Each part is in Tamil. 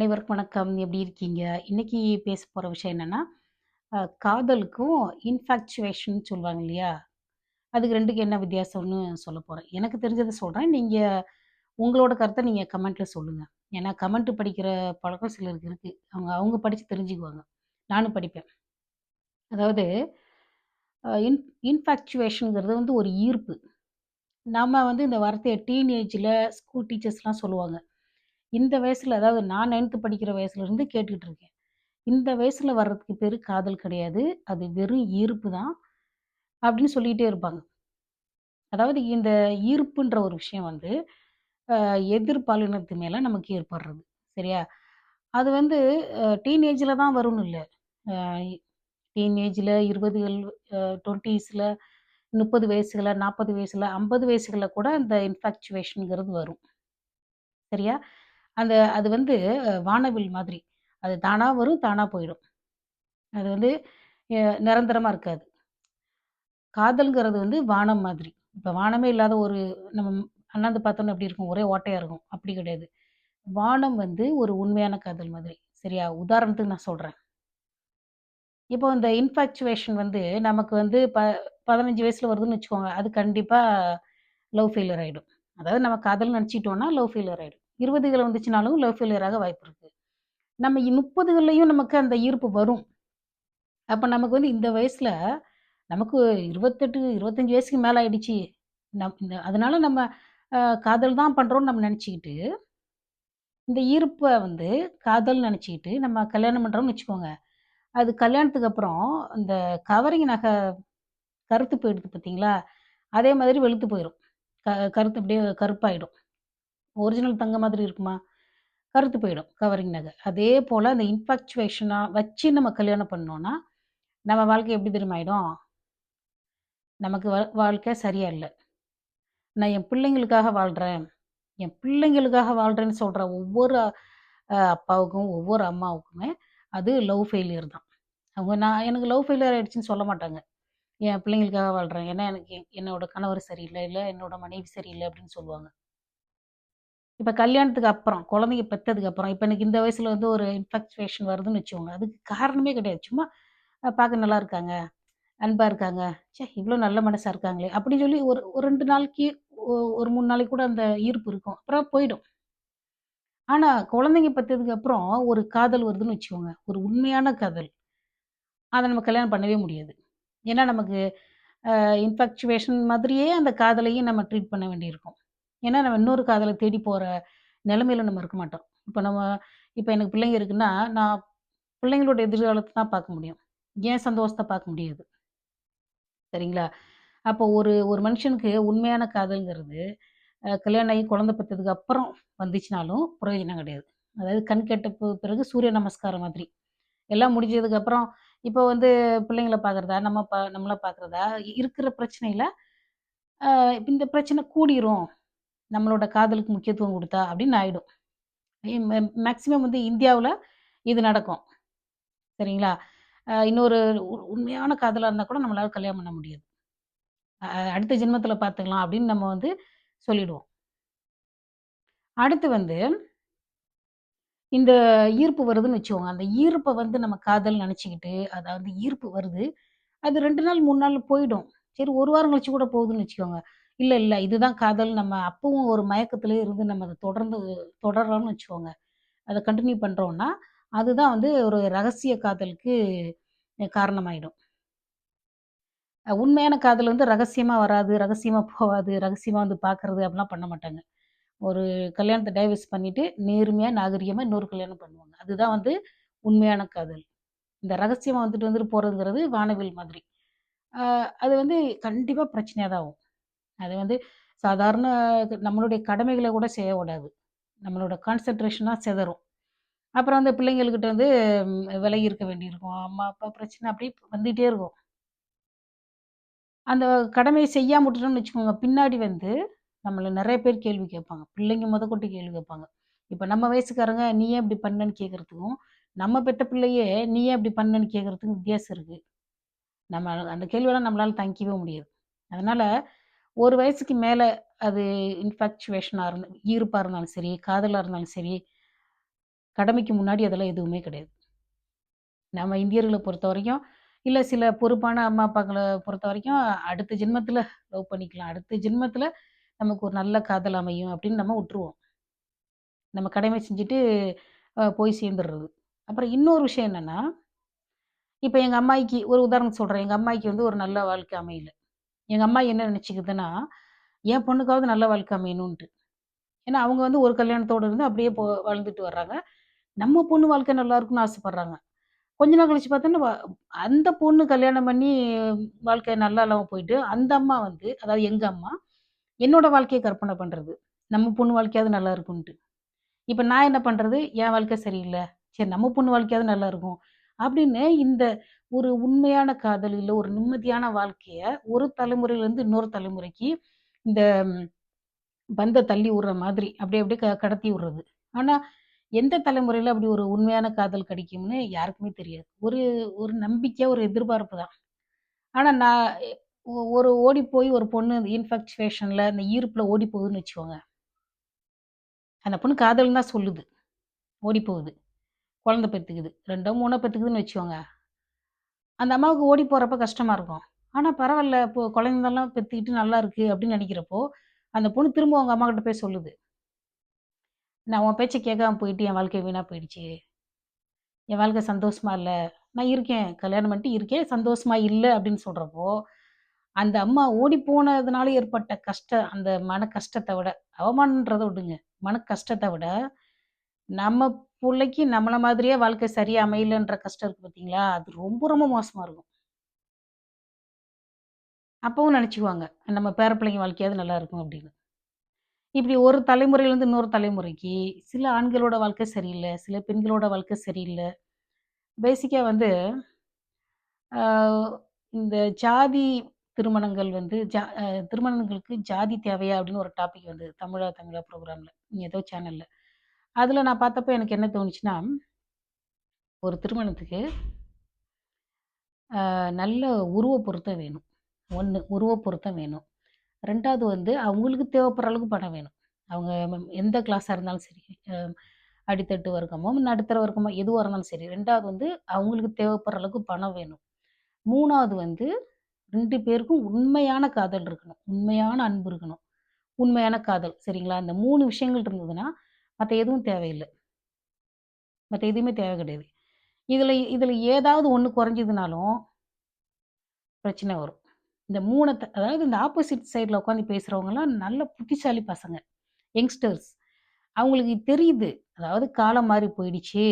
அனைவருக்கும் வணக்கம். எப்படி இருக்கீங்க? இன்னைக்கு பேச போற விஷயம் என்னன்னா, காதலுக்கும் இன்ஃபாக்சுவேஷன் சொல்லுவாங்க இல்லையா? அதுக்கு ரெண்டுக்கு என்ன வித்தியாசம்னு சொல்ல போறேன். எனக்கு தெரிஞ்சதை சொல்றேன். நீங்க உங்களோட கருத்தை நீங்க கமெண்ட்ல சொல்லுங்க. ஏன்னா கமெண்ட் படிக்கிற பழக்கம் சிலருக்கு இருக்கு. அவங்க அவங்க படிச்சு தெரிஞ்சுக்குவாங்க. நானும் படிப்பேன். அதாவது இன் இன்ஃபேக்சுவேஷனுங்கிறது வந்து ஒரு ஈர்ப்பு. நம்ம வந்து இந்த வார்த்தையை டீனேஜ்ல ஸ்கூல் டீச்சர்ஸ்லாம் சொல்லுவாங்க. இந்த வயசில் அதாவது நான் நைன்த்து படிக்கிற வயசுலேருந்து கேட்டுக்கிட்டு இருக்கேன். இந்த வயசில் வர்றதுக்கு பேர் காதல் கிடையாது. அது வெறும் ஈர்ப்பு தான். அப்படின்னு சொல்லிக்கிட்டே இருப்பாங்க. அதாவது இந்த ஈர்ப்புன்ற ஒரு விஷயம் வந்து எதிர்பாலினத்து மேலே நமக்கு ஏற்படுறது. சரியா? அது வந்து டீனேஜில் தான் வரும்னு இல்லை டீனேஜில் இருபதுகள் 20கள் முப்பது 20ஸ்ல 30 வயசுல, 40 வயசுல, 50 வயசுகள்ல கூட அந்த இன்ஃபேக்சுவேஷனுங்கிறது வரும். சரியா? அந்த அது வந்து வானவில் மாதிரி. அது தானாக வரும், தானாக போயிடும். அது வந்து நிரந்தரமாக இருக்காது. காதல்ங்கிறது வந்து வானம் மாதிரி. இப்போ வானமே இல்லாத ஒரு நம்ம அண்ணாந்து பார்த்தோம்னா எப்படி இருக்கும்? ஒரே ஓட்டையாக இருக்கும். அப்படி கிடையாது. வானம் வந்து ஒரு உண்மையான காதல் மாதிரி. சரியா? உதாரணத்துக்கு நான் சொல்கிறேன் இப்போ இந்த இன்ஃபாக்சுவேஷன் வந்து நமக்கு வந்து ப பதினஞ்சு வயசில் வருதுன்னு வச்சுக்கோங்க. அது கண்டிப்பாக லவ் ஃபெயிலியர் ஆகிடும் அதாவது நம்ம காதல் நினச்சிட்டோன்னா லவ் ஃபெயிலியர் ஆகிடும் 20கள் வந்துச்சுனாலும் லவ் ஃபெயிலியராக வாய்ப்பு இருக்கு. நம்ம 30கள்லயும் நமக்கு அந்த ஈர்ப்பு வரும். அப்போ நமக்கு வந்து இந்த வயசில் நமக்கு 28, 25 வயசுக்கு மேலே ஆயிடுச்சு. நம் இந்த அதனால நம்ம காதல் தான் பண்ணுறோம்னு நம்ம நினச்சிக்கிட்டு இந்த ஈர்ப்பை வந்து காதல் நினச்சிக்கிட்டு நம்ம கல்யாணம் பண்ணுறோம்னு வச்சுக்கோங்க. அது கல்யாணத்துக்கு அப்புறம் இந்த கவரிங் நகை கருத்து போயிடுது பார்த்தீங்களா? அதே மாதிரி வெளுத்து போயிடும் க கருத்து அப்படியே கருப்பாயிடும். ஒரிஜினல் தங்க மாதிரி இருக்குமா? கருத்து போயிடும் கவரிங் நகை. அதே போல் அந்த இன்ஃபாக்சுவேஷனாக வச்சு நம்ம கல்யாணம் பண்ணோன்னா நம்ம வாழ்க்கை எப்படி தெரியுமா ஆயிடும்? நமக்கு வ வாழ்க்கை சரியா இல்லை நான் என் பிள்ளைங்களுக்காக வாழ்கிறேன் என் பிள்ளைங்களுக்காக வாழ்கிறேன்னு சொல்கிற ஒவ்வொரு அப்பாவுக்கும், ஒவ்வொரு அம்மாவுக்குமே அது லவ் ஃபெயிலியர் தான். அவங்க நான் எனக்கு லவ் ஃபெயிலியர் ஆகிடுச்சின்னு சொல்ல மாட்டாங்க. என் பிள்ளைங்களுக்காக வாழ்கிறேன் ஏன்னா எனக்கு என்னோட கணவர் சரியில்லை இல்லை என்னோட மனைவி சரியில்லை அப்படின்னு சொல்லுவாங்க. இப்போ கல்யாணத்துக்கு அப்புறம், குழந்தைங்க பெற்றதுக்கு அப்புறம், இப்போ எனக்கு இந்த வயசில் வந்து ஒரு இன்ஃபெக்சுவேஷன் வருதுன்னு வச்சுக்கோங்க. அதுக்கு காரணமே கிடையாது. சும்மா பார்க்க நல்லா இருக்காங்க, அன்பாக இருக்காங்க. சே இவ்வளோ நல்ல மனசாக இருக்காங்களே! அப்படின்னு சொல்லி ஒரு ஒரு ரெண்டு நாளைக்கு, ஒரு மூணு நாளைக்கு கூட அந்த ஈர்ப்பு இருக்கும். அப்புறம் போயிடும். ஆனால் குழந்தைங்க பற்றதுக்கு அப்புறம் ஒரு காதல் வருதுன்னு வச்சுக்கோங்க. ஒரு உண்மையான காதல். அதை நம்ம கல்யாணம் பண்ணவே முடியாது. ஏன்னா நமக்கு இன்ஃபெக்சுவேஷன் மாதிரியே அந்த காதலையும் நம்ம ட்ரீட் பண்ண வேண்டியிருக்கும். ஏன்னா நம்ம இன்னொரு காதலை தேடி போகிற நிலமையில நம்ம இருக்க மாட்டோம். இப்போ நம்ம இப்போ எனக்கு பிள்ளைங்க இருக்குன்னா, நான் பிள்ளைங்களோட எதிர்காலத்தை தான் பார்க்க முடியும். ஏன் சந்தோஷத்தை பார்க்க முடியாது. சரிங்களா? அப்போ ஒரு ஒரு மனுஷனுக்கு உண்மையான காதல்ங்கிறது, கல்யாணம் ஆகி குழந்தை பெற்றதுக்கு அப்புறம் வந்துச்சுனாலும் பிரயோஜனம் கிடையாது. அதாவது கண் கெட்ட பிறகு சூரிய நமஸ்காரம் மாதிரி. எல்லாம் முடிஞ்சதுக்கு அப்புறம் இப்போ வந்து பிள்ளைங்கள பார்க்குறதா, நம்ம ப நம்மளை பார்க்குறதா, இருக்கிற பிரச்சனையில் இந்த பிரச்சனை கூடிரும். நம்மளோட காதலுக்கு முக்கியத்துவம் கொடுத்தா அப்படின்னு ஆயிடும். மேக்சிமம் வந்து இந்தியாவில் இது நடக்கும். சரிங்களா? இன்னொரு உ உண்மையான காதலாக இருந்தால் கூட நம்மளால் கல்யாணம் பண்ண முடியாது. அடுத்த ஜென்மத்தில் பார்த்துக்கலாம் அப்படின்னு நம்ம வந்து சொல்லிடுவோம். அடுத்து வந்து இந்த ஈர்ப்பு வருதுன்னு வச்சுக்கோங்க. அந்த ஈர்ப்பை வந்து நம்ம காதல் நினச்சிக்கிட்டு அதாவது ஈர்ப்பு வருது. அது ரெண்டு நாள், மூணு நாள் போயிடும். சரி ஒரு வாரம் கழிச்சு கூட போகுதுன்னு வச்சுக்கோங்க. இல்லை இல்லை இதுதான் காதல் நம்ம அப்பவும் ஒரு மயக்கத்திலே இருந்து நம்ம அதை தொடர்ந்து தொடர்றோம்னு வச்சுக்கோங்க. அதை கண்டினியூ பண்ணுறோன்னா அதுதான் வந்து ஒரு ரகசிய காதலுக்கு காரணமாயிடும். உண்மையான காதல் வந்து ரகசியமாக வராது, ரகசியமாக போகாது ரகசியமாக வந்து பார்க்கறது அப்படிலாம் பண்ண மாட்டாங்க. ஒரு கல்யாணத்தை டைவர்ஸ் பண்ணிவிட்டு நேர்மையாக நாகரிகமாக இன்னொரு கல்யாணம் பண்ணுவாங்க. அதுதான் வந்து உண்மையான காதல். இந்த ரகசியமாக வந்துட்டு வந்துட்டு போகிறதுங்கிறது வானவில் மாதிரி. அது வந்து கண்டிப்பாக பிரச்சனையாக தான் ஆகும். அது வந்து சாதாரண நம்மளுடைய கடமைகளை கூட செய்யக்கூடாது நம்மளோட கான்சென்ட்ரேஷனாக சிதறும். அப்புறம் வந்து பிள்ளைங்கள்கிட்ட வந்து விலகி இருக்க வேண்டியிருக்கும். அம்மா, அப்பா பிரச்சனை அப்படியே வந்துகிட்டே இருக்கும். அந்த கடமையை செய்யாம விட்டுட்டோம்னு வச்சுக்கோங்க, பின்னாடி வந்து நம்மளை நிறைய பேர் கேள்வி கேட்பாங்க. பிள்ளைங்க மொதற்கொண்டு கேள்வி கேட்பாங்க. இப்போ நம்ம வயசுக்காரங்க, "நீ ஏன் இப்படி பண்ணன்னு?" கேட்கறதுக்கும், நம்ம பெற்ற பிள்ளையே, "நீ ஏன் இப்படி பண்ணன்னு?" கேட்கறதுக்கும் வித்தியாசம் இருக்குது நம்ம அந்த கேள்வியெல்லாம் நம்மளால் தங்கிக்கவே முடியாது. அதனால் ஒரு வயசுக்கு மேலே அது இன்ஃபாக்சுவேஷனாக இருந்து ஈர்ப்பாக இருந்தாலும் சரி, காதலாக இருந்தாலும் சரி, கடமைக்கு முன்னாடி அதெல்லாம் எதுவுமே கிடையாது. நம்ம இந்தியர்களை பொறுத்த வரைக்கும் இல்லை சில பொறுப்பான அம்மா, அப்பாவை பொறுத்த வரைக்கும் அடுத்த ஜென்மத்தில் லவ் பண்ணிக்கலாம். அடுத்த ஜென்மத்தில் நமக்கு ஒரு நல்ல காதல் அமையும் அப்படின்னு நம்ம விட்டுருவோம் நம்ம கடமை செஞ்சுட்டு போய் சேர்ந்துடுறது அப்புறம் இன்னொரு விஷயம் என்னன்னா, இப்போ எங்கள் அம்மாய்க்கு ஒரு உதாரணம் சொல்கிறேன் எங்கள் அம்மாய்க்கு வந்து ஒரு நல்ல வாழ்க்கை அமையல. எங்க அம்மா என்ன நினச்சிக்கிதுன்னா என் பொண்ணுக்காவது நல்ல வாழ்க்கை அமையணுன்ட்டு. ஏன்னா அவங்க வந்து ஒரு கல்யாணத்தோடு இருந்து அப்படியே போ வாழ்ந்துட்டு வர்றாங்க. நம்ம பொண்ணு வாழ்க்கை நல்லா இருக்கும்னு ஆசைப்பட்றாங்க கொஞ்ச நாள் கழிச்சு பார்த்தோன்னா, அந்த பொண்ணு கல்யாணம் பண்ணி வாழ்க்கை நல்லா இல்லாமல் போயிட்டு, அந்த அம்மா வந்து அதாவது எங்க அம்மா, என்னோட வாழ்க்கையை கற்பனை பண்றது. நம்ம பொண்ணு வாழ்க்கையாவது நல்லா இருக்கும்ன்ட்டு. இப்போ நான் என்ன பண்றது? என் வாழ்க்கை சரியில்லை சரி நம்ம பொண்ணு வாழ்க்கையாவது நல்லா இருக்கும். அப்படின்னு இந்த ஒரு உண்மையான காதல், இல்லை ஒரு நிம்மதியான வாழ்க்கைய ஒரு தலைமுறையிலேருந்து இன்னொரு தலைமுறைக்கு இந்த பந்த தள்ளி விடுற மாதிரி அப்படியே அப்படியே க கடத்தி விடுறது. ஆனால் எந்த தலைமுறையில் அப்படி ஒரு உண்மையான காதல் கிடைக்கும்னு யாருக்குமே தெரியாது. ஒரு ஒரு நம்பிக்கை, ஒரு எதிர்பார்ப்பு தான். ஆனால் நான் ஒ ஒரு ஓடி போய் ஒரு பொண்ணு இன்ஃபெக்சுவேஷனில் இந்த ஈர்ப்பில் ஓடி போகுதுன்னு வச்சுக்கோங்க. அந்த பொண்ணு காதல் தான் சொல்லுது. ஓடி போகுது. குழந்தை பெத்துக்குது. 2ஓ 3ஓ பெத்துக்குதுன்னு வச்சுக்கோங்க. அந்த அம்மாவுக்கு ஓடி போகிறப்ப கஷ்டமாக இருக்கும். ஆனால் பரவாயில்ல இப்போ குழந்தைலாம் பெத்துக்கிட்டு நல்லா இருக்குது அப்படின்னு நினைக்கிறப்போ, அந்த பொண்ணு திரும்ப அவங்க அம்மாகிட்ட போய் சொல்லுது. நான் உன் பேச்சை கேட்காம போயிட்டு என் வாழ்க்கை வீணாக போயிடுச்சு. என் வாழ்க்கை சந்தோஷமாக இல்லை நான் இருக்கேன். கல்யாணம் பண்ணிட்டு இருக்கேன். சந்தோஷமா இல்லை அப்படின்னு சொல்கிறப்போ அந்த அம்மா ஓடி போனதுனால ஏற்பட்ட கஷ்ட அந்த மன கஷ்டத்தை விட, அவமானன்றதை விடுங்க. மன கஷ்டத்தை விட, நம்ம பிள்ளைக்கு நம்மளை மாதிரியே வாழ்க்கை சரியா அமையலன்ற கஷ்டம் இருக்கு பார்த்தீங்களா? அது ரொம்ப ரொம்ப மோசமாக இருக்கும். அப்பவும் நினச்சிக்குவாங்க நம்ம பேர பிள்ளைங்க வாழ்க்கையாவது நல்லா இருக்கும் அப்படின்னு. இப்படி ஒரு தலைமுறையிலேருந்து இன்னொரு தலைமுறைக்கு, சில ஆண்களோட வாழ்க்கை சரியில்லை சில பெண்களோட வாழ்க்கை சரியில்லை பேசிக்காக வந்து இந்த ஜாதி திருமணங்கள் வந்து ஜா திருமணங்களுக்கு ஜாதி தேவையா? அப்படின்னு ஒரு டாபிக் வந்து தமிழா தமிழா ப்ரோக்ராமில் ஏதோ சேனலில் அதில் நான் பார்த்தப்போ எனக்கு என்ன தோணுச்சுன்னா, ஒரு திருமணத்துக்கு நல்ல உருவ பொருத்தம் வேணும். ஒன்று உருவ பொருத்தம் வேணும். ரெண்டாவது வந்து அவங்களுக்கு தேவைப்படுற அளவுக்கு பணம் வேணும். அவங்க எந்த கிளாஸாக இருந்தாலும் சரி. அடித்தட்டு வர்க்கமோ, நடுத்தர வர்க்கமோ எதுவாக இருந்தாலும் சரி. ரெண்டாவது வந்து அவங்களுக்கு தேவைப்படுற அளவுக்கு பணம் வேணும். மூணாவது வந்து ரெண்டு பேருக்கும் உண்மையான காதல் இருக்கணும். உண்மையான அன்பு இருக்கணும். உண்மையான காதல். சரிங்களா? இந்த மூணு விஷயங்கள் இருந்ததுன்னா, மற்ற எதுவும் தேவையில்லை மற்ற எதுவுமே தேவை கிடையாது. இதில் இதில் ஏதாவது ஒன்று குறைஞ்சதுனாலும் பிரச்சனை வரும். இந்த மூணத்தை அதாவது இந்த ஆப்போசிட் சைடில் உட்காந்து பேசுகிறவங்கலாம் நல்ல புத்திசாலி பசங்க. யங்ஸ்டர்ஸ். அவங்களுக்கு தெரியுது. அதாவது காலம் மாறி போயிடுச்சு.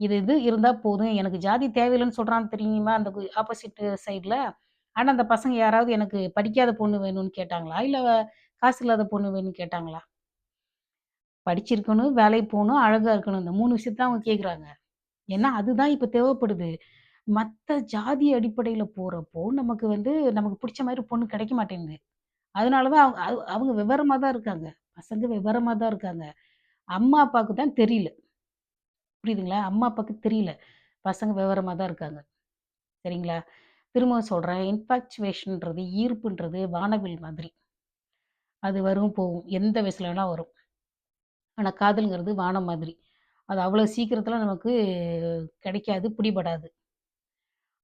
இது இது இருந்தால் போதும். எனக்கு ஜாதி தேவையில்லைன்னு சொல்கிறான்னு தெரியுமா? அந்த ஆப்போசிட் சைடில் ஆனால் அந்த பசங்க யாராவது எனக்கு படிக்காத பொண்ணு வேணும்னு கேட்டாங்களா? இல்லை காசு இல்லாத பொண்ணு வேணும்னு கேட்டாங்களா? படிச்சிருக்கணும், வேலைக்கு போகணும் அழகா இருக்கணும். இந்த மூணு விஷயத்தான் அவங்க கேட்குறாங்க. ஏன்னா அதுதான் இப்போ தேவைப்படுது. மற்ற ஜாதி அடிப்படையில் போகிறப்போ நமக்கு வந்து நமக்கு பிடிச்ச மாதிரி பொண்ணு கிடைக்க மாட்டேங்குது. அதனால தான் அவங்க அவ் அவங்க விவரமாக தான் இருக்காங்க. பசங்க விவரமாக தான் இருக்காங்க. அம்மா, அப்பாவுக்கு தான் தெரியல. புரியுதுங்களா? அம்மா, அப்பாவுக்கு தெரியல. பசங்க விவரமாக தான் இருக்காங்க. சரிங்களா? திரும்பவும் சொல்கிறேன் இன்ஃபாக்சுவேஷன்ன்றது ஈர்ப்புன்றது வானவில் மாதிரி. அது வரும், போகும். எந்த வயசுல வேணால் வரும். ஆனால் காதலுங்கிறது வானம் மாதிரி. அது அவ்வளோ சீக்கிரத்தில் நமக்கு கிடைக்காது, பிடிபடாது.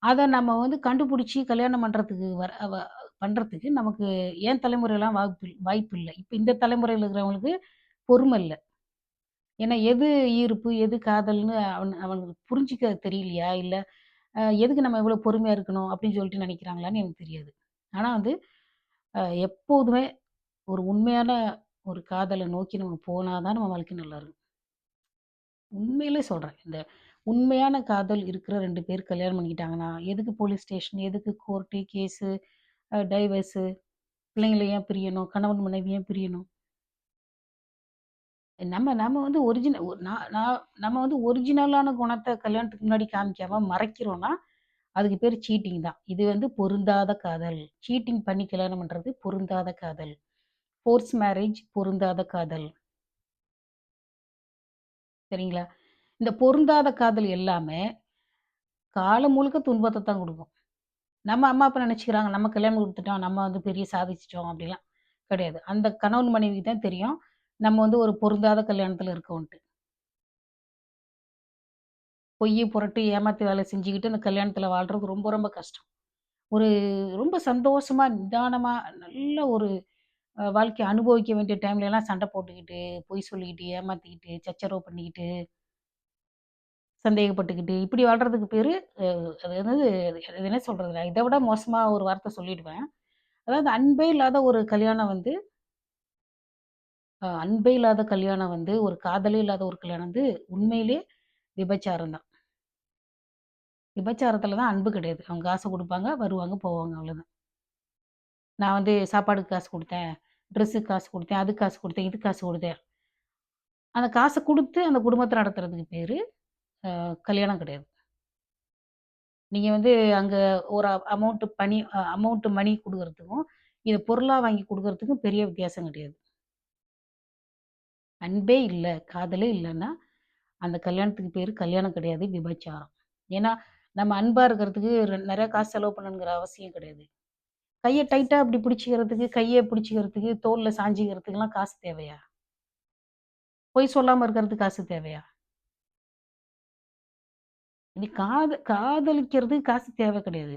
அதை நம்ம வந்து கண்டுபிடிச்சி கல்யாணம் பண்ணுறதுக்கு வர வ நமக்கு ஏன் தலைமுறையெல்லாம் வாய்ப்பு வாய்ப்பு இல்லை இப்போ இந்த தலைமுறையில் இருக்கிறவங்களுக்கு பொறுமை இல்லை ஏன்னா எது ஈர்ப்பு, எது காதல்னு அவன் அவனுக்கு புரிஞ்சுக்க தெரியலையா? இல்லை எதுக்கு நம்ம இவ்வளோ பொறுமையாக இருக்கணும் அப்படின்னு சொல்லிட்டு நினைக்கிறாங்களான்னு எனக்கு தெரியாது. ஆனால் வந்து எப்போதுமே ஒரு உண்மையான ஒரு காதலை நோக்கி நம்ம போனால் தான் நம்ம வாழ்க்கை நல்லாருக்கும். உண்மையிலே சொல்றேன். இந்த உண்மையான காதல் இருக்கிற ரெண்டு பேர் கல்யாணம் பண்ணிக்கிட்டாங்கன்னா, எதுக்கு போலீஸ் ஸ்டேஷன், எதுக்கு கோர்ட்டு, கேஸு, டைவர்ஸு, பிள்ளைங்கள ஏன் பிரியணும்? கணவன் மனைவி ஏன் பிரியணும்? நம்ம நம்ம வந்து ஒரிஜினல் நான் நான் நம்ம வந்து ஒரிஜினலான குணத்தை கல்யாணத்துக்கு முன்னாடி காமிக்காம மறைக்கிறோம்னா, அதுக்கு பேர் சீட்டிங் தான். இது வந்து பொருந்தாத காதல். சீட்டிங் பண்ணி கல்யாணம் பண்ணுறது பொருந்தாத காதல். ஃபோர்ஸ் மேரேஜ் பொருந்தாத காதல். சரிங்களா? இந்த பொருந்தாத காதல் எல்லாமே காலம் முழுக்க துன்பத்தை தான் கொடுக்கும் நம்ம அம்மா, அப்பா நினச்சிக்கிறாங்க நம்ம கல்யாணம் கொடுத்துட்டோம் நம்ம வந்து பெரிய சாதிச்சிட்டோம் அப்படிலாம் கிடையாது. அந்த கணவன் மனைவிக்கு தான் தெரியும், நம்ம வந்து ஒரு பொருந்தாத கல்யாணத்துல இருக்கோன்ட்டு. பொய் புரட்டு ஏமாத்தி வேலை செஞ்சுக்கிட்டு அந்த கல்யாணத்துல வாழ்றது ரொம்ப ரொம்ப கஷ்டம். ஒரு ரொம்ப சந்தோஷமா, நிதானமாக நல்ல ஒரு வாழ்க்கைய அனுபவிக்க வேண்டிய டைம்லலாம் சண்டை போட்டுக்கிட்டு, பொய் சொல்லிக்கிட்டு, ஏமாத்திக்கிட்டு, சச்சரவு பண்ணிக்கிட்டு, சந்தேகப்பட்டுக்கிட்டு, இப்படி வாழ்றதுக்கு பேரு அ அது என்னது அது என்ன சொல்றது? இதை இத விட மோசமா ஒரு வார்த்தை சொல்லிடுவேன். அதாவது அன்பே இல்லாத ஒரு கல்யாணம் வந்து அ அன்பே இல்லாத கல்யாணம் வந்து, ஒரு காதலே இல்லாத ஒரு கல்யாணம் வந்து உண்மையிலேயே விபச்சாரம் தான். விபச்சாரத்துல தான் அன்பு கிடையாது. அவங்க காசு குடுப்பாங்க, வருவாங்க, போவாங்க அவ்வளோதான். நான் வந்து சாப்பாடுக்கு காசு கொடுத்தேன் ட்ரெஸ்ஸுக்கு காசு கொடுத்தேன் அதுக்கு காசு கொடுத்தேன் இதுக்கு காசு கொடுத்தேன் அந்த காசை கொடுத்து அந்த குடும்பத்தை நடத்துறதுக்கு பேர் கல்யாணம் கிடையாது. நீங்கள் வந்து அங்கே ஒரு அமௌண்ட்டு பணி அமௌண்ட்டு மணி கொடுக்கறதுக்கும் இதை பொருளாக வாங்கி கொடுக்கறதுக்கும் பெரிய வித்தியாசம் கிடையாது. அன்பே இல்லை காதலே இல்லைன்னா அந்த கல்யாணத்துக்கு பேர் கல்யாணம் கிடையாது, விபச்சாரம். ஏன்னா, நம்ம அன்பாக இருக்கிறதுக்கு நிறையா காசு செலவு பண்ணணுங்கிற அவசியம் கிடையாது. கையை டைட்டா அப்படி பிடிச்சிக்கிறதுக்கு கையை பிடிச்சிக்கிறதுக்கு தோலில் சாஞ்சிக்கிறதுக்கெல்லாம் காசு தேவையா? பொய் சொல்லாம இருக்கிறதுக்கு காசு தேவையா? இனி காத காதலிக்கிறதுக்கு காசு தேவை கிடையாது.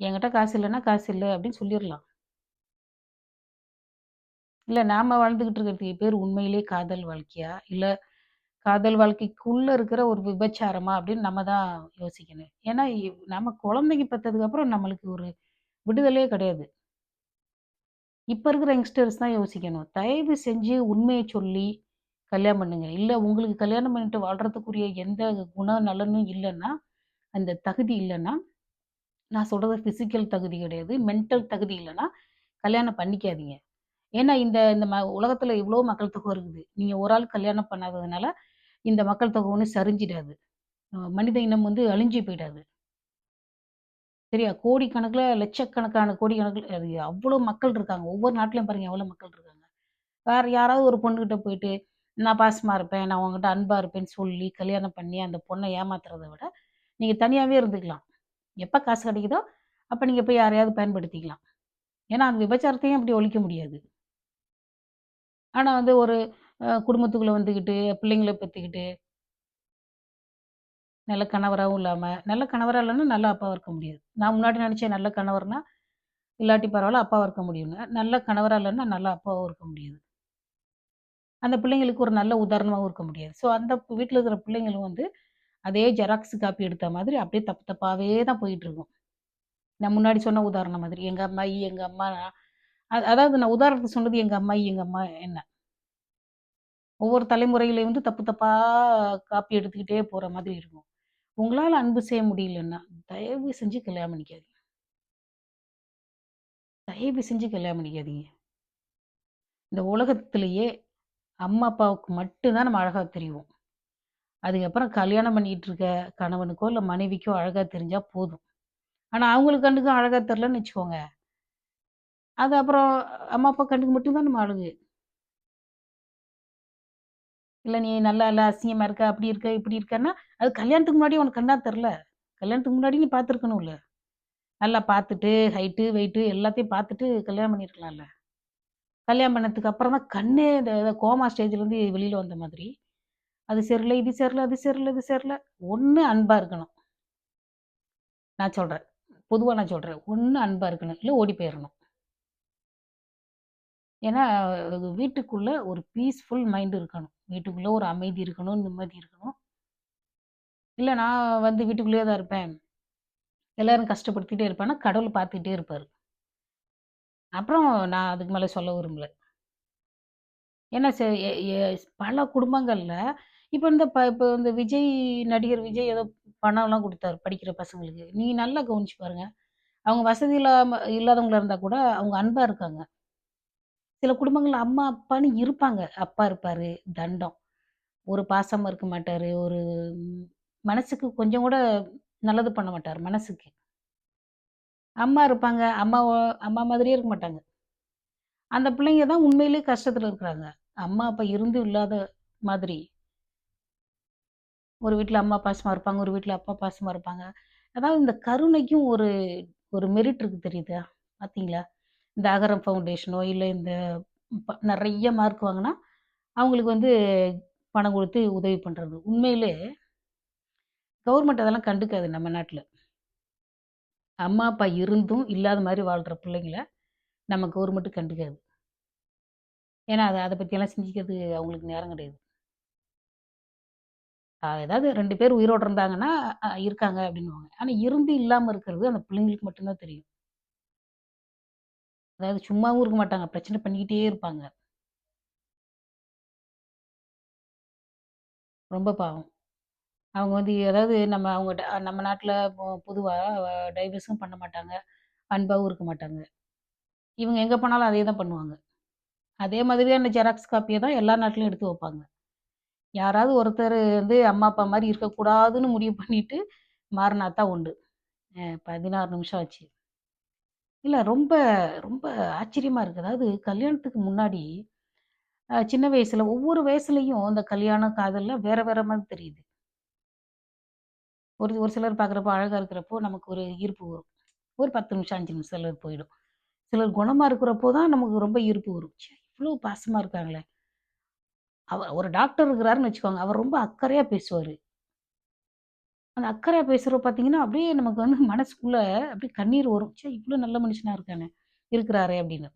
என்கிட்ட காசு இல்லைன்னா காசு இல்ல அப்படின்னு சொல்லிடலாம் இல்ல நாம வாழ்ந்துக்கிட்டு இருக்கிறதுக்கு பேர் உண்மையிலேயே காதல் வாழ்க்கையா? இல்ல காதல் வாழ்க்கைக்குள்ளே இருக்கிற ஒரு விபச்சாரமா? அப்படின்னு நம்ம தான் யோசிக்கணும். ஏன்னா, இ நம்ம குழந்தைங்க பெத்ததுக்கு அப்புறம் நம்மளுக்கு ஒரு விடுதலையே கிடையாது. இப்போ இருக்கிற யங்ஸ்டர்ஸ் தான் யோசிக்கணும். தயவு செஞ்சு உண்மையை சொல்லி கல்யாணம் பண்ணுங்க. இல்லை உங்களுக்கு கல்யாணம் பண்ணிட்டு வாழ்கிறதுக்குரிய எந்த குண நலனும் இல்லைன்னா அந்த தகுதி இல்லைன்னா நான் சொல்கிறது ஃபிசிக்கல் தகுதி கிடையாது. மென்டல் தகுதி இல்லைன்னா கல்யாணம் பண்ணிக்காதீங்க. ஏன்னா இந்த இந்த ம உலகத்தில் இவ்வளோ மக்கள் தொகை இருக்குது. நீங்கள் ஒரு ஆள் கல்யாணம் பண்ணாததுனால, இந்த மக்கள் தொகை ஒன்று சரிஞ்சிடாது. மனித இனம் வந்து அழிஞ்சு போயிடாது. சரியா? கோடிக்கணக்கில் லட்சக்கணக்கான கோடிக்கணக்கில் அது அவ்வளோ மக்கள் இருக்காங்க. ஒவ்வொரு நாட்டிலையும் பாருங்க எவ்வளோ மக்கள் இருக்காங்க. வேற யாராவது ஒரு பொண்ணுகிட்ட போயிட்டு, நான் பாசமாக இருப்பேன், நான் உங்ககிட்ட அன்பாக இருப்பேன்னு சொல்லி, கல்யாணம் பண்ணி அந்த பொண்ணை ஏமாத்துறத விட, நீங்கள் தனியாகவே இருந்துக்கலாம். எப்போ காசு கிடைக்குதோ, அப்போ நீங்கள் போய் யாரையாவது பயன்படுத்திக்கலாம். ஏன்னா, அந்த விபச்சாரத்தையும் அப்படி ஒழிக்க முடியாது. ஆனால் வந்து ஒரு குடும்பத்துக்குள்ளே வந்துக்கிட்டு பிள்ளைங்களை பெற்றுக்கிட்டு நல்ல கணவராகவும் இல்லாமல் நல்ல கணவராக இல்லைன்னா நல்ல அப்பாவாக இருக்க முடியாது. நான் முன்னாடி நினச்சேன் நல்ல கணவர்னா, இல்லாட்டி பரவாயில்ல அப்பாவாக இருக்க முடியும்னு. நல்ல கணவராக இல்லைன்னா நல்ல அப்பாவும் இருக்க முடியாது. அந்த பிள்ளைங்களுக்கு ஒரு நல்ல உதாரணமாகவும் இருக்க முடியாது. ஸோ அந்த வீட்டில் இருக்கிற பிள்ளைங்களும் வந்து, அதே ஜெராக்ஸ் காப்பி எடுத்த மாதிரி அப்படியே தப்பு தப்பாகவே தான் போயிட்டுருக்கும். நான் முன்னாடி சொன்ன உதாரணம் மாதிரி. எங்கள் அம்மாயி, எங்கள் அம்மா அதாவது நான் உதாரணத்துக்கு சொன்னது எங்கள் அம்மாயி, எங்கள் அம்மா என்ன. ஒவ்வொரு தலைமுறையிலயும் வந்து தப்பு தப்பா காப்பி எடுத்துக்கிட்டே போற மாதிரி இருக்கும். உங்களால் அன்பு செய்ய முடியலன்னா, தயவு செஞ்சு கல்யாணம் பண்ணிக்காதீங்க. தயவு செஞ்சு கல்யாணம் பண்ணிக்காதீங்க. இந்த உலகத்திலேயே அம்மா, அப்பாவுக்கு மட்டும்தான் நம்ம அழகா தெரிவோம். அதுக்கப்புறம் கல்யாணம் பண்ணிக்கிட்டு இருக்க கணவனுக்கோ, இல்லை மனைவிக்கோ அழகா தெரிஞ்சா போதும். ஆனா அவங்களுக்கு கண்ணுக்கும் அழகா தெரியலன்னு வச்சுக்கோங்க. அது அப்புறம் அம்மா, அப்பா கண்ணுக்கு மட்டும்தான் நம்ம அழகு. இல்லை நீ நல்லா இல்லை அசிங்கமாக இருக்க, அப்படி இருக்க, இப்படி இருக்கன்னா, அது கல்யாணத்துக்கு முன்னாடி உனக்கு கண்ணா தெரில கல்யாணத்துக்கு முன்னாடி நீ பார்த்துருக்கணும்ல. நல்லா பார்த்துட்டு, ஹைட்டு, வெயிட்டு எல்லாத்தையும் பார்த்துட்டு கல்யாணம் பண்ணியிருக்கலாம்ல. கல்யாணம் பண்ணதுக்கு அப்புறம் தான் கண்ணே இந்த கோமா ஸ்டேஜ்லேருந்து வெளியில் வந்த மாதிரி. அது சரியில்ல, இது சரியில்ல, அது சரியில்லை இது சேரல ஒன்று அன்பாக இருக்கணும். நான் சொல்கிறேன் பொதுவாக நான் சொல்கிறேன் ஒன்று அன்பாக இருக்கணும். இல்லை ஓடி போயிடணும் ஏன்னா, வீட்டுக்குள்ளே ஒரு பீஸ்ஃபுல் மைண்டு இருக்கணும். வீட்டுக்குள்ளே ஒரு அமைதி இருக்கணும், நிம்மதி இருக்கணும். இல்லை நான் வந்து வீட்டுக்குள்ளேயே தான் இருப்பேன். எல்லாரும் கஷ்டப்படுத்திட்டே இருப்பேன்னா, கடவுள் பார்த்துக்கிட்டே இருப்பார் அப்புறம் நான் அதுக்கு மேலே சொல்ல விரும்பல. ஏன்னா பல குடும்பங்களில் இப்போ இந்த ப இப்போ இந்த விஜய் நடிகர் விஜய் ஏதோ பணம்லாம் கொடுத்தாரு படிக்கிற பசங்களுக்கு. நீங்கள் நல்லா கவனிச்சு பாருங்கள் அவங்க வசதி இல்லாமல் இல்லாதவங்களா இருந்தால் கூட அவங்க அன்பாக இருக்காங்க. சில குடும்பங்கள் அம்மா, அப்பான்னு இருப்பாங்க. அப்பா இருப்பாரு, தண்டம். ஒரு பாசம் இருக்க மாட்டார் ஒரு மனசுக்கு கொஞ்சம் கூட நல்லது பண்ண மாட்டார் மனசுக்கு. அம்மா இருப்பாங்க. அம்மா அம்மா மாதிரியே இருக்க மாட்டாங்க. அந்த பிள்ளைங்க தான் உண்மையிலேயே கஷ்டத்தில் இருக்கிறாங்க. அம்மா, அப்பா இருந்து இல்லாத மாதிரி. ஒரு வீட்டில் அம்மா பாசமாக இருப்பாங்க. ஒரு வீட்டில் அப்பா பாசமாக இருப்பாங்க. அதாவது இந்த கருணைக்கும் ஒரு ஒரு மெரிட் இருக்குது தெரியுதா? பார்த்தீங்களா? இந்த அகரம் ஃபவுண்டேஷனோ, இல்லை இந்த ப மார்க் வாங்கினா அவங்களுக்கு வந்து பணம் கொடுத்து உதவி பண்ணுறது உண்மையிலே கவர்மெண்ட் அதெல்லாம் கண்டுக்காது நம்ம நாட்டில் அம்மா, அப்பா இருந்தும் இல்லாத மாதிரி வாழ்கிற பிள்ளைங்கள நம்ம கவர்மெண்ட்டு கண்டுக்காது. ஏன்னா, அதை அதை பற்றியெல்லாம் சிந்திக்கிறது அவங்களுக்கு நேரம் கிடையாது. ஏதாவது ரெண்டு பேர் உயிரோடு இருந்தாங்கன்னா, இருக்காங்க அப்படின்னுவாங்க. ஆனால் இருந்து இல்லாமல் இருக்கிறது அந்த பிள்ளைங்களுக்கு மட்டும்தான் தெரியும். அதாவது சும்மாவும் இருக்க மாட்டாங்க. பிரச்சனை பண்ணிக்கிட்டே இருப்பாங்க. ரொம்ப பாவம். அவங்க வந்து அதாவது நம்ம அவங்க நம்ம நாட்டில் பொதுவாக டைவர்ஸும் பண்ண மாட்டாங்க. அன்பாகவும் இருக்க மாட்டாங்க. இவங்க எங்கே போனாலும் அதே தான் பண்ணுவாங்க. அதே மாதிரியான ஜெராக்ஸ் காப்பியை தான் எல்லா நாட்டிலையும் எடுத்து வைப்பாங்க. யாராவது ஒருத்தர் வந்து அம்மா, அப்பா மாதிரி இருக்கக்கூடாதுன்னு முடிவு பண்ணிட்டு மாறினா தான் உண்டு. பதினாறு நிமிஷம் ஆச்சு. இல்ல ரொம்ப ரொம்ப ஆச்சரியமா இருக்கு. அதாவது கல்யாணத்துக்கு முன்னாடி அ சின்ன வயசுல ஒவ்வொரு வயசுலயும் இந்த கல்யாணம், காதல்லாம் வேற வேற மாரி தெரியுது. ஒரு ஒரு சிலர் பார்க்குறப்போ அழகா இருக்கிறப்போ நமக்கு ஒரு ஈர்ப்பு வரும். ஒரு 10 நிமிஷம், 5 நிமிஷம் சிலர் போயிடும். சிலர் குணமா இருக்கிறப்போ தான் நமக்கு ரொம்ப ஈர்ப்பு வரும். ச்சே! இவ்ளோ பாசமா இருக்காங்களே! அவ ஒரு டாக்டர் இருக்கிறாருன்னு வச்சுக்கோங்க. அவர் ரொம்ப அக்கறையா பேசுவாரு. அந்த அக்கறை பேசுகிறப்ப பார்த்தீங்கன்னா, அப்படியே நமக்கு வந்து மனசுக்குள்ளே அப்படியே கண்ணீர் வரும். சே இவ்வளோ நல்ல மனுஷனாக இருக்கானே இருக்கிறாரே அப்படின்னு.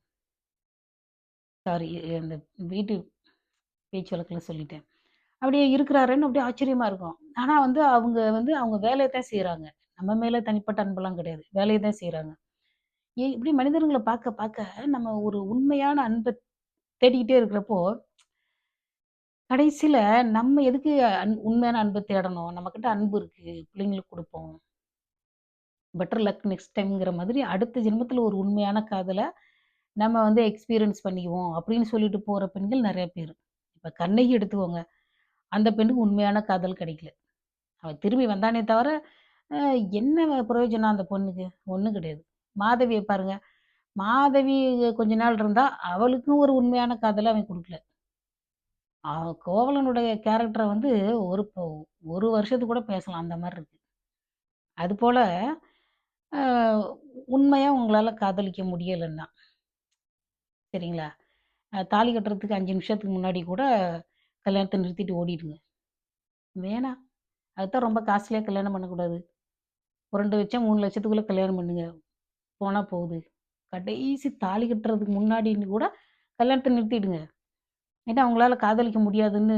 சாரி அந்த வீட்டு பேச்சு வழக்கில் சொல்லிட்டேன். அப்படியே இருக்கிறாரேன்னு அப்படியே ஆச்சரியமா இருக்கும். ஆனால் வந்து அவங்க வந்து அவங்க வேலையை தான் செய்கிறாங்க நம்ம மேலே தனிப்பட்ட அன்பெல்லாம் கிடையாது. வேலையை தான் செய்கிறாங்க ஏ இப்படி மனிதர்களை பார்க்க பார்க்க நம்ம ஒரு உண்மையான அன்பை தேடிக்கிட்டே இருக்கிறப்போ, கடைசியில் நம்ம எதுக்கு அன் உண்மையான அன்பை தேடணும்? நம்மக்கிட்ட அன்பு இருக்குது பிள்ளைங்களுக்கு கொடுப்போம் பெட்டர் லக் நெக்ஸ்ட் டைம்ங்கிற மாதிரி அடுத்த ஜென்மத்தில் ஒரு உண்மையான காதலை நம்ம வந்து எக்ஸ்பீரியன்ஸ் பண்ணிக்குவோம் அப்படின்னு சொல்லிட்டு போகிற பெண்கள் நிறைய பேர் இப்போ கண்ணகி எடுத்துக்கோங்க. அந்த பெண்ணுக்கு உண்மையான காதல் கிடைக்கல. அவள் திரும்பி வந்தானே தவிர, என்ன பிரயோஜனம் அந்த பொண்ணுக்கு? ஒன்றும் கிடையாது. மாதவியை பாருங்கள் மாதவி கொஞ்ச நாள் இருந்தால் அவளுக்கும் ஒரு உண்மையான காதலை அவன் கொடுக்கல கோவலனுடைய கேரக்டரை வந்து ஒரு ஒரு 1 வருஷத்துக்கு கூட பேசலாம். அந்த மாதிரி இருக்கு. அதுபோல் உண்மையாக உங்களால் காதலிக்க முடியலைன்னா சரிங்களா? தாலி கட்டுறதுக்கு அஞ்சு நிமிஷத்துக்கு முன்னாடி கூட கல்யாணத்தை நிறுத்திட்டு ஓடிடுங்க. வேணாம். அதுதான் ரொம்ப காஸ்ட்லியாக கல்யாணம் பண்ணக்கூடாது. புரண்டு வச்சா 3,00,000த்துக்குள்ள கல்யாணம் பண்ணுங்க. போனால் போகுது. கடைசி தாலி கட்டுறதுக்கு முன்னாடின்னு கூட கல்யாணத்தை நிறுத்திடுங்க. ஏன்னா அவங்களால காதலிக்க முடியாதுன்னு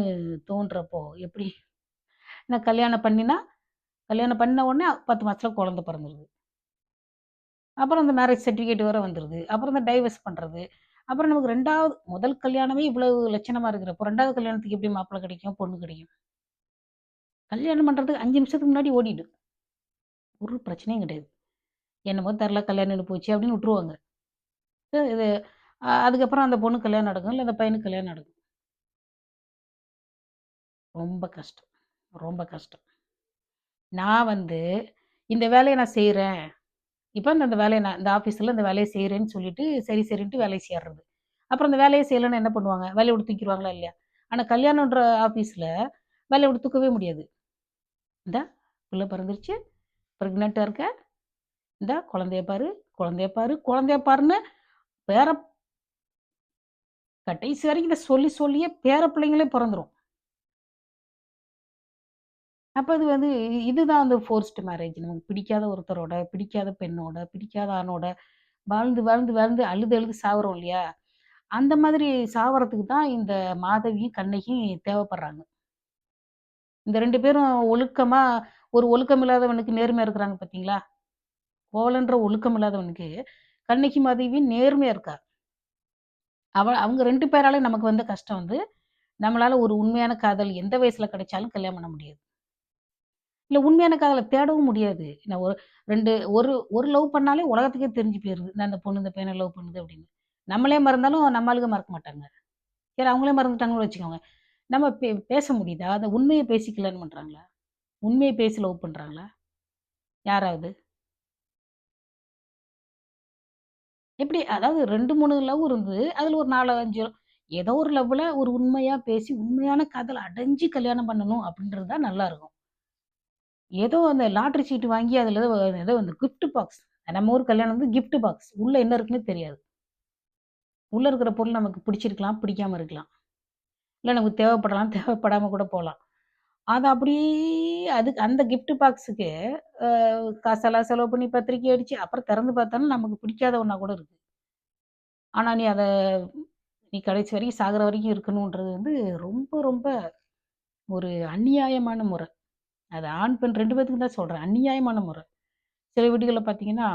தோன்றப்போ எப்படி? நான் கல்யாணம் பண்ணினா, கல்யாணம் பண்ண உடனே பத்து மாதத்தில் குழந்த பிறந்துருது. அப்புறம் அந்த மேரேஜ் சர்டிஃபிகேட் வேறு வந்துடுது அப்புறம் இந்த டைவர்ஸ் பண்ணுறது அப்புறம் நமக்கு ரெண்டாவது முதல் கல்யாணமே இவ்வளவு லட்சணமாக இருக்கிறப்போ, ரெண்டாவது கல்யாணத்துக்கு எப்படி மாப்பிள்ளை கிடைக்கும்? பொண்ணு கிடைக்கும்? கல்யாணம் பண்ணுறதுக்கு அஞ்சு நிமிஷத்துக்கு முன்னாடி ஓடிடும் ஒரு பிரச்சனையும் கிடையாது. என்னமோ தரல கல்யாணம் போச்சு அப்படின்னு விட்டுருவாங்க. இது அதுக்கப்புறம் அந்த பொண்ணு கல்யாணம் நடக்கும். இல்லை அந்த பையனுக்கு கல்யாணம் நடக்கும். ரொம்ப கஷ்டம். ரொம்ப கஷ்டம். நான் வந்து இந்த வேலையை நான் செய்கிறேன் இப்போ அந்த வேலையை நான் இந்த ஆஃபீஸில் இந்த வேலையை செய்கிறேன்னு சொல்லிட்டு, சரி சரின்ட்டு வேலையை சேர்றது. அப்புறம் அந்த வேலையை செய்யலைன்னு என்ன பண்ணுவாங்க? வேலைய விட்டு தூக்கிருவாங்களா இல்லையா? ஆனால் கல்யாணம்ன்ற ஆஃபீஸில் வேலையை விட்டு தூக்கவே முடியாது. இந்தா பிள்ளை பிறந்துருச்சு, ப்ரெக்னெண்ட்டாக இருக்க, இந்தா குழந்தைய பாரு, குழந்தைய பாரு, குழந்தைய பாருன்னு பேர கடைசி வரைக்கும் இதை சொல்லி சொல்லியே பேர பிள்ளைங்களே பிறந்துடும் அப்போ அது வந்து இதுதான் அந்த ஃபோர்ஸ்டு மேரேஜ். நமக்கு பிடிக்காத ஒருத்தரோட, பிடிக்காத பெண்ணோட, பிடிக்காத ஆணோட வாழ்ந்து, வாழ்ந்து, வாழ்ந்து அழுது, அழுது சாகுறோம் இல்லையா? அந்த மாதிரி சாவறதுக்கு தான் இந்த மாதவியும், கண்ணகியும் தேவைப்படுறாங்க. இந்த ரெண்டு பேரும் ஒழுக்கமாக ஒரு ஒழுக்கம் இல்லாதவனுக்கு நேர்மையாக இருக்கிறாங்க பார்த்தீங்களா? கோவலன்ற ஒழுக்கம் இல்லாதவனுக்கு, கண்ணகி மாதவி நேர்மையாக இருக்கார் அவ அவங்க ரெண்டு பேராலையும் நமக்கு வந்த கஷ்டம் வந்து, நம்மளால ஒரு உண்மையான காதல் எந்த வயசில் கிடைச்சாலும் கல்யாணம் பண்ண முடியாது. இல்லை உண்மையான காதலை தேடவும் முடியாது. நான் ஒரு ரெண்டு ஒரு ஒரு லவ் பண்ணாலே உலகத்துக்கே தெரிஞ்சு போயிருது. நான் இந்த பொண்ணு இந்த பையனை லவ் பண்ணுது அப்படின்னு. நம்மளே மறந்தாலும் நம்ம ஆளுங்க மறக்க மாட்டாங்க. சரி அவங்களே மறந்துட்டாங்கன்னு வச்சுக்கோங்க. நம்ம பே பேச முடியுதா? அந்த உண்மையை பேசி கல்யாணம் உண்மையை பேசி லவ் பண்ணுறாங்களா யாராவது? எப்படி அதாவது 2, 3 லவ் இருந்து, அதில் ஒரு 4, 5 ஏதோ ஒரு லவ்வில் ஒரு உண்மையாக பேசி, உண்மையான காதல் அடைஞ்சு கல்யாணம் பண்ணணும் அப்படின்றது தான் நல்லாயிருக்கும் ஏதோ அந்த லாட்ரி சீட்டு வாங்கி அதில் ஏதோ ஏதோ அந்த கிஃப்ட் பாக்ஸ் நம்ம ஊர் கல்யாணம் வந்து கிஃப்ட் பாக்ஸ். உள்ளே என்ன இருக்குன்னு தெரியாது. உள்ளே இருக்கிற பொருள் நமக்கு பிடிச்சிருக்கலாம், பிடிக்காம இருக்கலாம். இல்லை நமக்கு தேவைப்படலாம், தேவைப்படாமல் கூட போகலாம் அது அப்படியே அதுக்கு அந்த கிஃப்ட் பாக்ஸுக்கு காசெல்லாம் செலவு பண்ணி பத்திரிக்கை அடிச்சு, அப்புறம் திறந்து பார்த்தாலும் நமக்கு பிடிக்காத ஒன்றா கூட இருக்குது ஆனால் நீ அதை நீ கடைசி வரைக்கும் சாகிற வரைக்கும் இருக்கணுன்றது வந்து ரொம்ப, ரொம்ப ஒரு அநியாயமான முறை. அது ஆண், பெண் ரெண்டு பேத்துக்கும் தான் சொல்கிறேன் அநியாயமான முறை. சில வீடுகளில் பார்த்தீங்கன்னா,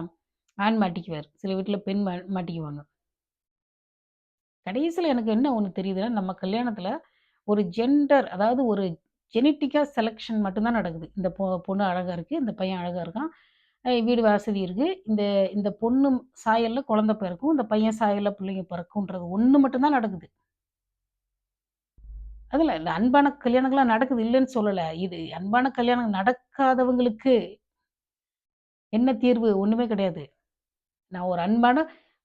ஆண் மாட்டிக்குவார் சில வீட்டில் பெண் மா மாட்டிக்குவாங்க. கடைசியில் எனக்கு என்ன ஒன்று தெரியுதுன்னா, நம்ம கல்யாணத்தில் ஒரு ஜெண்டர் அதாவது ஒரு ஜெனட்டிக்காக செலெக்ஷன் மட்டும்தான் நடக்குது. இந்த பொ பொண்ணு அழகாக இருக்குது இந்த பையன் அழகாக இருக்கான். வீடு வசதி இருக்குது இந்த இந்த பொண்ணு சாயல்ல குழந்தை பிறக்கும். இந்த பையன் சாயல்ல பிள்ளைங்க பிறக்கும்ன்றது ஒன்று மட்டும்தான் நடக்குது. அதில் இந்த அன்பான கல்யாணங்கள்லாம் நடக்குது இல்லைன்னு சொல்லலை இது அன்பான கல்யாணம் நடக்காதவங்களுக்கு என்ன தீர்வு? ஒன்றுமே கிடையாது. நான் ஒரு அன்பான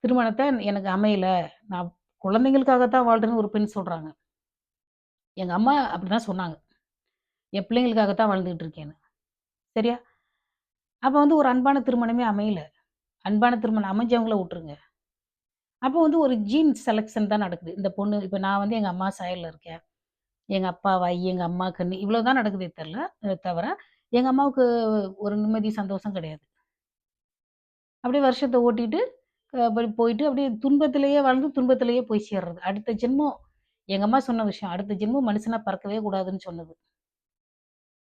திருமணத்தை எனக்கு அமையல. நான் குழந்தைங்களுக்காக தான் வாழ்றேன்னு ஒரு பெண் சொல்கிறாங்க எங்கள் அம்மா அப்படிதான் சொன்னாங்க. என் பிள்ளைங்களுக்காக தான் வாழ்ந்துக்கிட்டு இருக்கேன்னு. சரியா? அப்போ வந்து ஒரு அன்பான திருமணமே அமையல. அன்பான திருமணம் அமைஞ்சவங்கள விட்டுருங்க. அப்போ வந்து ஒரு ஜீன் செலெக்ஷன் தான் நடக்குது. இந்த பொண்ணு இப்போ நான் வந்து எங்கள் அம்மா சாயலில் இருக்கேன். எங்கள் அப்பா வாய், அம்மாவுக்குன்னு அம்மா இவ்வளோ தான் நடக்குதே தெரில தவிர, எங்கள் அம்மாவுக்கு ஒரு நிம்மதி, சந்தோஷம் கிடையாது. அப்படியே வருஷத்தை ஓட்டிட்டு, அப்படி போயிட்டு அப்படியே துன்பத்திலேயே வாழ்ந்து, துன்பத்திலேயே போய் சேர்றது. அடுத்த ஜென்மம் எங்கள் அம்மா சொன்ன விஷயம். அடுத்த ஜென்மம் மனுஷனாக பறக்கவே கூடாதுன்னு சொன்னது.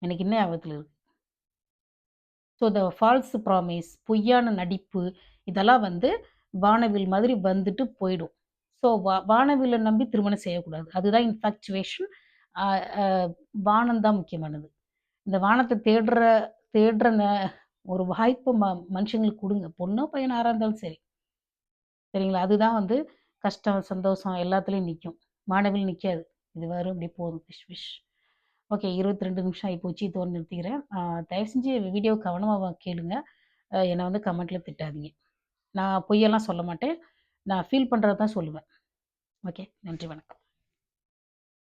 எனக்கு இன்னும் ஆபத்தில் இருக்கு. ஸோ த ஃபால்ஸ் ப்ராமிஸ் பொய்யான நடிப்பு, இதெல்லாம் வந்து வானவில் மாதிரி வந்துட்டு போயிடும். ஸோ வா வானவில்ல நம்பி திருமணம் செய்யக்கூடாது. அதுதான் இன்ஃபாக்சுவேஷன். வானம் தான் முக்கியமானது. இந்த வானத்தை தேடுற தேடுற ந ஒரு வாய்ப்பு ம மனுஷங்களுக்கு கொடுங்க பொண்ணோ, பையனாக இருந்தாலும் சரி. சரிங்களா? அதுதான் வந்து கஷ்டம், சந்தோஷம் எல்லாத்துலேயும் நிற்கும் வானவில் நிற்காது இது வரும் இப்படி போதும் விஷ் விஷ். ஓகே 22 நிமிஷம் ஆகி போச்சு இதோடு நிறுத்திக்கிறேன். தயவு செஞ்சு வீடியோ கவனமாக கேளுங்க. என்னை வந்து கமெண்ட்டில் திட்டாதீங்க. நான் பொய்யெல்லாம் சொல்ல மாட்டேன். நான் ஃபீல் பண்ணுறது தான் சொல்லுவேன். ஓகே. நன்றி, வணக்கம்.